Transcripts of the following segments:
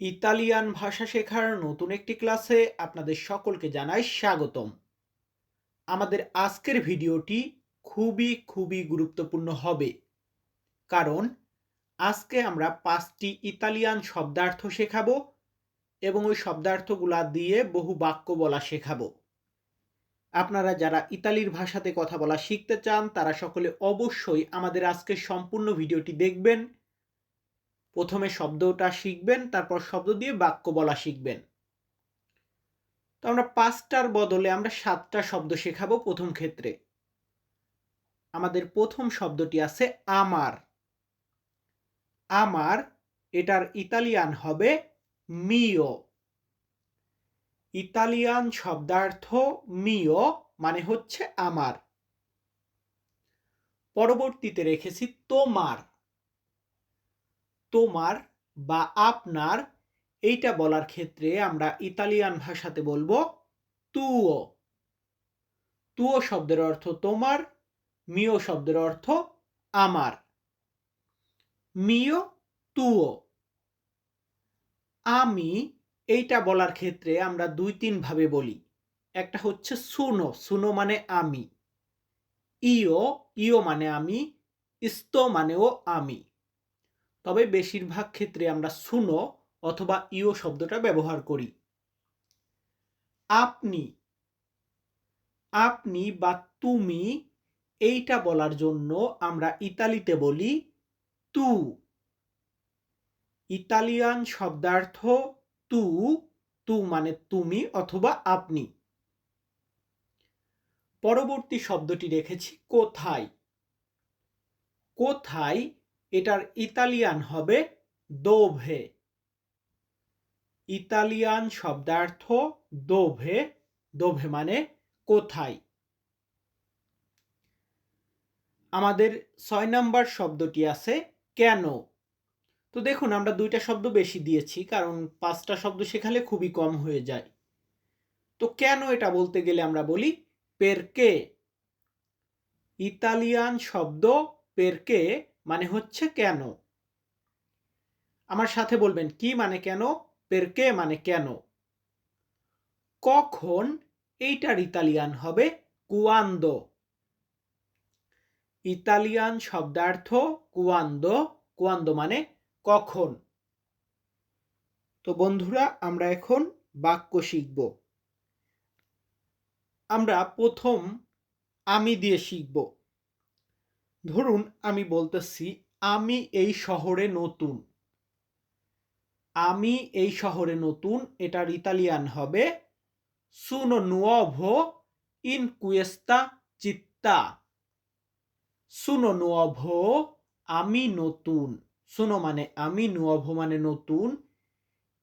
Italian ভাষা শেখার নতুন একটি ক্লাসে আপনাদের সকলকে জানাই স্বাগতম। আমাদের আজকের ভিডিওটি খুবই খুবই গুরুত্বপূর্ণ হবে। কারণ আজকে আমরা পাঁচটি ইতালিয়ান শব্দার্থ শেখাবো এবং ওই শব্দার্থগুলা দিয়ে বহু বাক্য বলা শেখাবো। আপনারা যারা ইতালির ভাষাতে কথা বলা শিখতে চান, তারা সকলে অবশ্যই আমাদের আজকের সম্পূর্ণ ভিডিওটি দেখবেন প্রথমে শব্দটা শিখবেন, তারপর শব্দ দিয়ে বাক্য বলা শিখবেন। তো আমরা পাঁচটার বদলে আমরা সাতটা শব্দ শেখাবো প্রথম ক্ষেত্রে। আমাদের প্রথম শব্দটি আছে আমার। আমার, এটার ইতালিয়ান হবে মিও ইতালিয়ান শব্দার্থ মিও মানে হচ্ছে আমার। পরবর্তীতে রেখেছি তোমার। তোমার বা আপনার, এইটা বলার ক্ষেত্রে আমরা ইতালিয়ান ভাষাতে বলব তুও। তুও শব্দের অর্থ তোমার, মিও শব্দের অর্থ আমার। মিও তুও। আমি এইটা বলার ক্ষেত্রে আমরা দুই তিন ভাবে বলি। একটা হচ্ছে সুনো সুনো মানে আমি। ইও ইও মানে আমি, ইস্তো মানেও আমি। তবে বেশিরভাগ ক্ষেত্রে আমরা সুনো অথবা ইও শব্দটা ব্যবহার করি। আপনি আপনি বা তুমি এইটা বলার জন্য আমরা ইতালিতে বলি তু। ইতালিয়ান শব্দার্থ তু তু মানে তুমি অথবা আপনি। পরবর্তী শব্দটি রেখেছি কোথায়? কোথায় এটার ইতালিয়ান হবে দোভে। ইতালিয়ান শব্দার্থ দোভে দোভে মানে কোথায়? আমাদের ছয় নাম্বার শব্দটি আছে কেন? তো দেখুন, আমরা দুইটা শব্দ বেশি দিয়েছি, কারণ পাঁচটা শব্দ শেখালে খুবই কম হয়ে যায়। তো কেন এটা বলতে গেলে আমরা বলি পেরকে। ইতালিয়ান শব্দ পেরকে মানে হচ্ছে কেন? আমার সাথে বলবেন, কি মানে কেন? পেরকে মানে কেন? কখন এইটার ইতালিয়ান হবে? কুয়ান্দো। ইতালিয়ান শব্দার্থ কুয়ান্দ। কুয়ান্দো মানে কখন? তো বন্ধুরা, আমরা এখন বাক্য শিখব। আমরা প্রথম আমি দিয়ে শিখব। ধরুন আমি বলতেছি, আমি এই শহরে নতুন। আমি এই শহরে নতুন, এটার ইতালিয়ান হবে সুনো নুয়োভো ইন কুয়েস্তা চিত্তা সুনো নুয়োভো আমি নতুন। সুনো মানে আমি নুয়োভো মানে নতুন।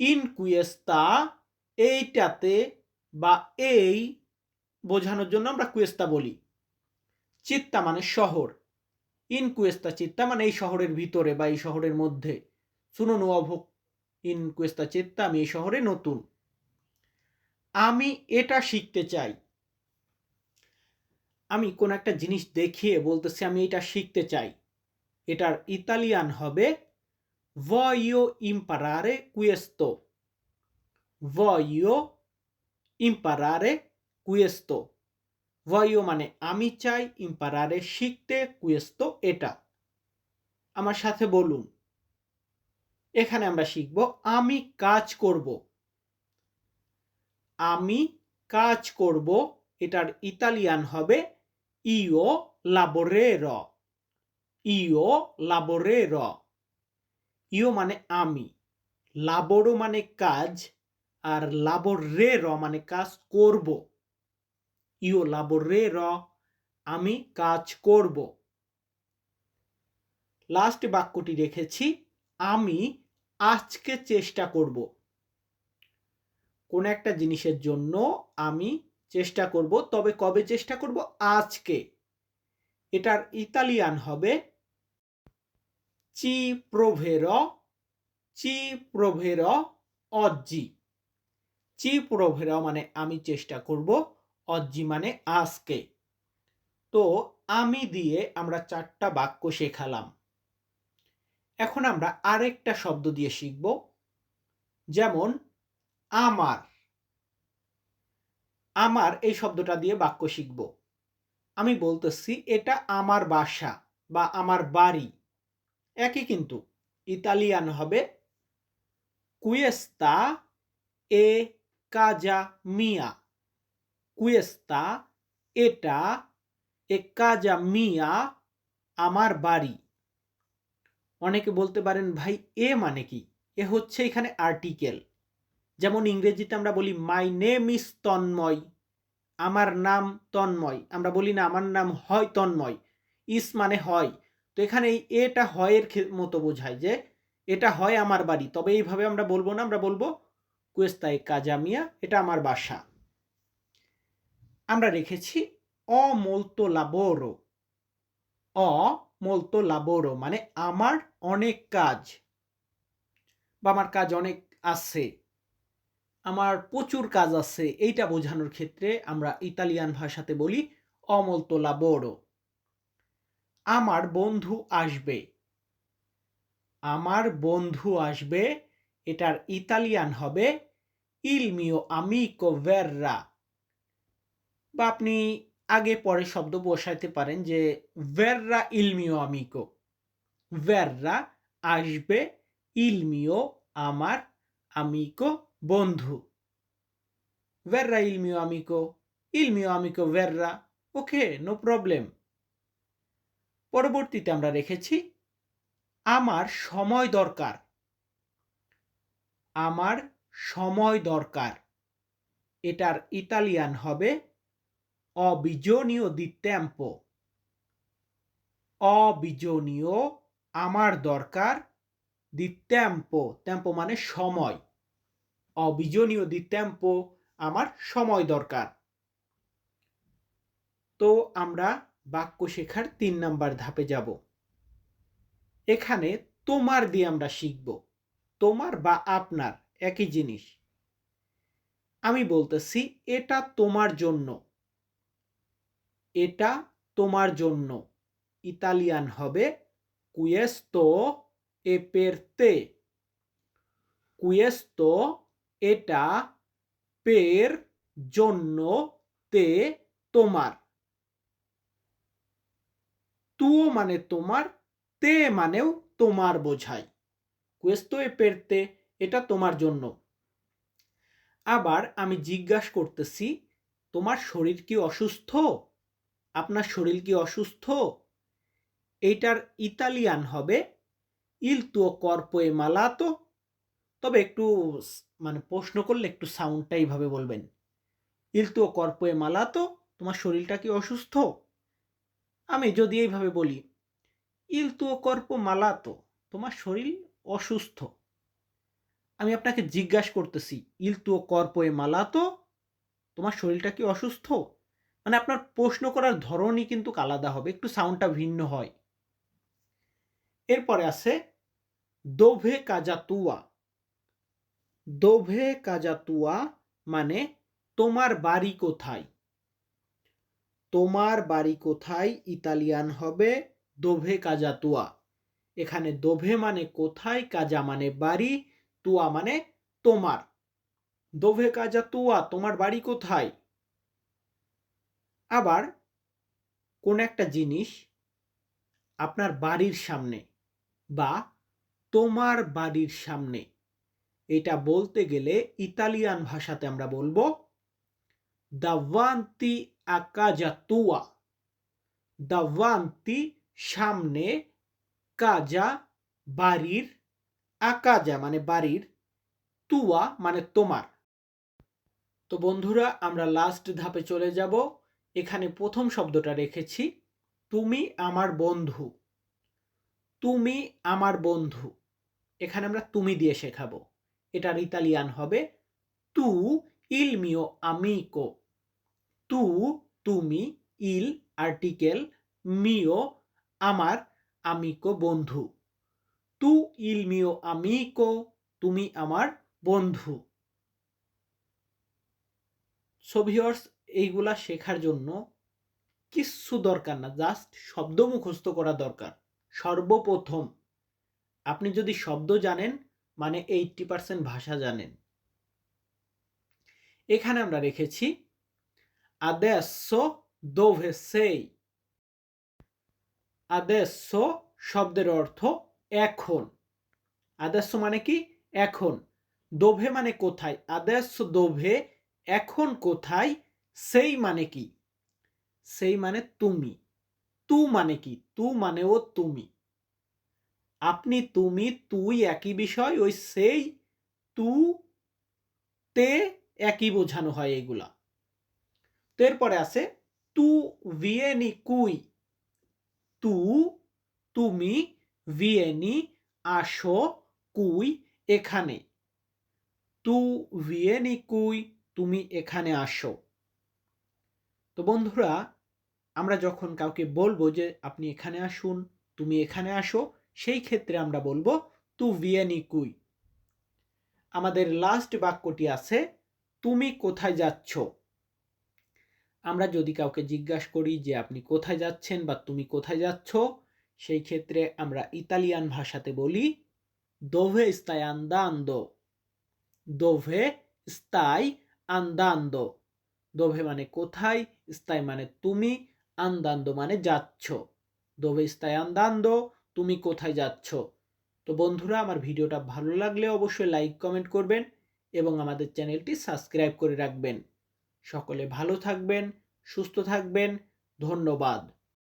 ইন কুয়েস্তা এইটাতে বা এই বোঝানোর জন্য আমরা কুয়েস্তা বলি। চিত্তা মানে শহর। ইন কুয়েস্তা চিত্তা মানে এই শহরের ভিতরে বা এই শহরের মধ্যে। শুনো নুয়োভো ইন কুয়েস্তা আমি এই শহরে নতুন। আমি এটা শিখতে চাই। আমি কোন একটা জিনিস দেখিয়ে বলতেছি, আমি এটা শিখতে চাই। এটার ইতালিয়ান হবে, voglio imparare questo voglio imparare questo voglio মানে আমি চাই ইম্পারারে শিখতে questo এটা। আমার সাথে বলুন। এখানে আমরা শিখব, আমি কাজ করব। আমি কাজ করব, এটার ইতালিয়ান হবে ইও লাবোরের ইও র ইও মানে আমি। লাবোরো মানে কাজ, আর লাবোরের মানে কাজ করব। ইও লাবোরের আমি কাজ করব। লাস্ট বাক্যটি রেখেছি, আমি আজকে চেষ্টা করব। কোন একটা জিনিসের জন্য আমি চেষ্টা করব, তবে কবে চেষ্টা করব? আজকে। এটার ইতালিয়ান হবে, চি প্রভের চি প্রভের অজ্জি। চি প্রভের মানে আমি চেষ্টা করব অজ্জি মানে আজকে। তো আমি দিয়ে আমরা চারটা বাক্য শেখালাম। এখন আমরা আরেকটা শব্দ দিয়ে শিখব, যেমন আমার। আমার এই শব্দটা দিয়ে বাক্য শিখব। আমি বলতেছি, এটা আমার বাসা বা আমার বাড়ি। একই কিন্তু, ইতালিয়ান হবে কুয়েস্তা এ কাজা মিয়া কুয়েস্তা এটা এ কাজা মিয়া আমার বাড়ি অনেকে বলতে পারেন, ভাই, এ মানে কি? এ হচ্ছে এখানে আর্টিকেল যেমন ইংরেজিতে আমরা বলি মাই নেম ইজ তন্ময় আমার নাম তন্ময় আমরা বলি, না, আমার নাম হয় তন্ময় ইস মানে হয়। তো এখানে এই এটা হয়ের মতো বোঝায় যে, এটা হয় আমার বাড়ি। তবে এইভাবে আমরা বলব না, আমরা বলব কুয়েস্তায় কাজামিয়া এটা আমার বাসা। আমরা রেখেছি অ লাবোরো অ লাবোরো মানে আমার অনেক কাজ বা আমার কাজ অনেক আছে, আমার প্রচুর কাজ আছে, এইটা বোঝানোর ক্ষেত্রে আমরা ইতালিয়ান ভাষাতে বলি অমলতো লাবোরো আমার বন্ধু আসবে। আমার বন্ধু আসবে, এটার ইতালিয়ান হবে ইলমিও আমিকো ভেররা বা আপনি আগে পরে শব্দ বসাইতে পারেন যে ভেররা ইলমিও আমিকো ভেররা আসবে ইলমিও আমার আমিকো বন্ধু। ভেররা ইলমিও আমিকো ইলমিও আমিকো ভেররা ওকে নো প্রবলেম পরবর্তীতে আমরা রেখেছি, আমার সময় দরকার। আমার সময় দরকার। এটার ইতালিয়ান হবে অবিজনীয় দি টেম্পো অবিজনীয় আমার দরকার দি টেম্পো টেম্পো মানে সময়। অবিজনীয় দি টেম্পো আমার সময় দরকার। তো আমরা বাক্য শেখার তিন নাম্বার ধাপে যাব। এখানে তোমার দিয়ে আমরা শিখব। তোমার বা আপনার, একই জিনিস। আমি বলতেছি, এটা তোমার জন্য। এটা তোমার জন্য। ইতালিয়ান হবে কুয়েস্তো এ পেরতে কুয়েস্তো এটা পের জন্য তে তোমার। তুও মানে তোমার, তে মানেও তোমার বোঝায়। কুয়েস্তো এ পেরতে এটা তোমার জন্য। আবার আমি জিজ্ঞাসা করতেছি, তোমার শরীর কি অসুস্থ? আপনার শরীর কি অসুস্থ? এইটার ইতালিয়ান হবে, ইল তুও কর্পোয়ে মালাতো? তবে একটু মানে প্রশ্ন করলে একটু সাউন্ডটা এইভাবে বলবেন। ইল তুও কর্পোয়ে মালাতো? তোমার শরীরটা কি অসুস্থ? আমি যদি এইভাবে বলি, ইল তুও কর্প মালাতো? তোমার শরীর অসুস্থ? আমি আপনাকে জিজ্ঞাসা করতেছি, ইল তুও কর্পোয়ে মালাতো? তোমার শরীরটা কি অসুস্থ? মানে আপনার প্রশ্ন করার ধরনই কিন্তু আলাদা হবে, একটু সাউন্ডটা ভিন্ন হয়। এরপরে আছে, দোভে কাজাতুয়া। দোভে কাজাতুয়া মানে তোমার বাড়ি কোথায়? তোমার বাড়ি কোথায়? ইতালিয়ান হবে, দোভে কাজাতুয়া। এখানে দোভে মানে কোথায়? কাজা মানে বাড়ি। তুয়া মানে তোমার। দোভে কাজাতুয়া, তোমার বাড়ি কোথায়? আবার কোন একটা জিনিস আপনার বাড়ির সামনে বা তোমার বাড়ির সামনে, এটা বলতে গেলে ইতালিয়ান ভাষাতে আমরা বলব দাভান্তি আকাজাতুয়া দাভান্তি সামনে কাজা বাড়ির আকাজা মানে বাড়ির তুয়া মানে তোমার। তো বন্ধুরা, আমরা লাস্ট ধাপে চলে যাব। এখানে প্রথম শব্দটা রেখেছি, তুমি আমার বন্ধু। তুমি আমার বন্ধু। এখানে আমরা তুমি দিয়ে শেখাবো। এটার ইতালিয়ান হবে, তু ইল মিও আমিকো। তু তুমি ইল আর্টিকেল মিও আমার আমিকো বন্ধু। তু ইল মিও আমিকো, তুমি আমার বন্ধু। সোভিয়র্স এইগুলা শেখার জন্য কিচ্ছু দরকার না জাস্ট শব্দ মুখস্থ করা দরকার। সর্বপ্রথম আপনি যদি শব্দ জানেন মানে এইটটি পার্সেন্ট ভাষা জানেন। এখানে আমরা রেখেছি adesso dove sei adesso শব্দের অর্থ এখন। adesso মানে কি? এখন। দোভে মানে কোথায়? adesso দোভে এখন কোথায়? সেই মানে কি? সেই মানে তুমি। তু মানে কি? তু মানেও তুমি। আপনি, তুমি, তুই একই বিষয়, ওই সেই তু তে একই বোঝানো হয় এগুলা। তো এরপরে আছে, তু ভিয়েনি কুই। তু, তুমি ভিয়েনি, আসো, কুই, এখানে। তু ভিয়েনি কুই, তুমি এখানে আসো। তো বন্ধুরা, আমরা যখন কাউকে বলব যে, আপনি এখানে আসুন, তুমি এখানে আসো, সেই ক্ষেত্রে আমরা বলব, তু ভিয়েনি কুই? আমাদের লাস্ট বাক্যটি আছে, তুমি কোথায় যাচ্ছ? আমরা যদি কাউকে জিজ্ঞাসা করি যে, আপনি কোথায় যাচ্ছেন বা তুমি কোথায় যাচ্ছ? সেই ক্ষেত্রে আমরা ইতালিয়ান ভাষাতে বলি দোভে স্তাই আন্দান্দো দোভে স্তাই আন্দান্দো দোভে মানে কোথায় স্তায় মানে তুমি, আন্দান্দো মানে যাচ্ছ। দোভে স্তায় আন্দান্দো, তুমি কোথায় যাচ্ছ। তো বন্ধুরা, আমার ভিডিওটা ভালো লাগলে অবশ্যই লাইক, কমেন্ট করবেন এবং আমাদের চ্যানেলটি সাবস্ক্রাইব করে রাখবেন। সকলে ভালো থাকবেন, সুস্থ থাকবেন, ধন্যবাদ।